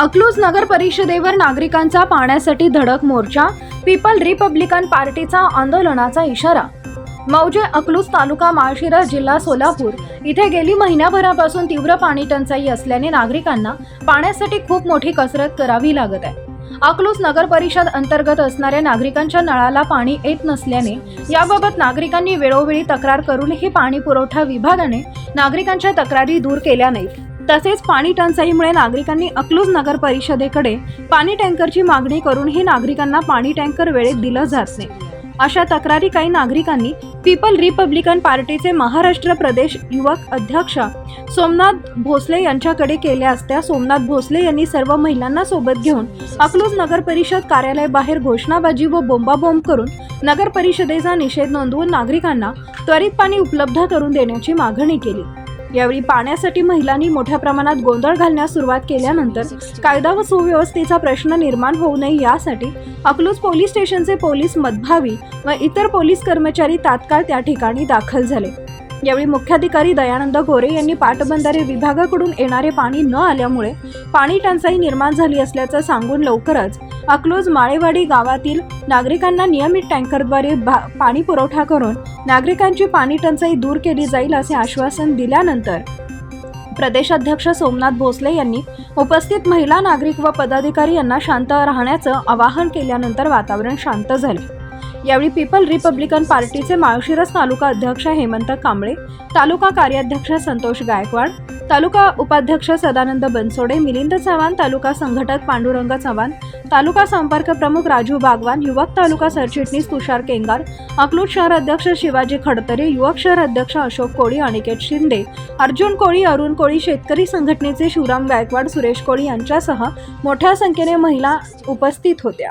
अकलूज नगर परिषदेवर नागरिकांचा पाण्यासाठी धडक मोर्चा पीपल रिपब्लिकन पार्टीचा आंदोलनाचा इशारा. मौजे अकलूज तालुका माळशिरस जिल्हा सोलापूर. इथे गेली महिन्याभरापासून तीव्र पाणी टंचाई असल्याने नागरिकांना पाण्यासाठी खूप मोठी कसरत करावी लागत आहे. अकलूज नगर परिषद अंतर्गत असणाऱ्या नागरिकांच्या नळाला पाणी येत नसल्याने याबाबत नागरिकांनी वेळोवेळी तक्रार करूनही पाणी पुरवठा विभागाने नागरिकांच्या तक्रारी दूर केल्या नाहीत. तसेच पाणी टंचाईमुळे नागरिकांनी अकलूज नगर परिषदेकडे पाणी टँकरची मागणी करूनही नागरिकांना पाणी टँकर वेळेत दिलं जात नाही. अशा तक्रारी काही नागरिकांनी पीपल रिपब्लिकन पार्टीचे महाराष्ट्र प्रदेश युवक अध्यक्ष सोमनाथ भोसले यांच्याकडे केल्या असत्या. सोमनाथ भोसले यांनी सर्व महिलांना सोबत घेऊन अकलूज नगर परिषद कार्यालयाबाहेर घोषणाबाजी व बोंबाबोंब करून नगर परिषदेचा निषेध नोंदवून नागरिकांना त्वरित पाणी उपलब्ध करून देण्याची मागणी केली. यावेळी पाण्यासाठी महिलांनी मोठ्या प्रमाणात गोंधळ घालण्यास सुरुवात केल्यानंतर कायदा व सुव्यवस्थेचा प्रश्न निर्माण होऊ नये यासाठी अकलूज पोलीस स्टेशनचे पोलीस मदभावी व इतर पोलीस कर्मचारी तात्काळ त्या ठिकाणी दाखल झाले. यावेळी मुख्याधिकारी दयानंद गोरे यांनी पाटबंधारे विभागाकडून येणारे पाणी न आल्यामुळे पाणी टंचाई निर्माण झाली असल्याचं सांगून लवकरच अकलोज माळेवाडी गावातील नागरिकांना नियमित टँकरद्वारे भा- पाणी पुरवठा करून नागरिकांची पाणी टंचाई दूर केली जाईल असे आश्वासन दिल्यानंतर प्रदेशाध्यक्ष सोमनाथ भोसले यांनी उपस्थित महिला नागरिक व पदाधिकारी यांना शांत राहण्याचं आवाहन केल्यानंतर वातावरण शांत झाले. यावेळी पीपल रिपब्लिकन पार्टीचे माळशिरस तालुका अध्यक्ष हेमंत कांबळे तालुका कार्याध्यक्ष संतोष गायकवाड तालुका उपाध्यक्ष सदानंद बनसोडे मिलिंद चव्हाण तालुका संघटक पांडुरंग चव्हाण तालुका संपर्क प्रमुख राजू बागवान युवक तालुका सरचिटणीस तुषार केंगार अकलूज शहर अध्यक्ष शिवाजी खडतरे युवक शहर अध्यक्ष अशोक कोळी अनिकेत शिंदे अर्जुन कोळी अरुण कोळी शेतकरी संघटनेचे शिवराम गायकवाड सुरेश कोळी यांच्यासह मोठ्या संख्येने महिला उपस्थित होत्या.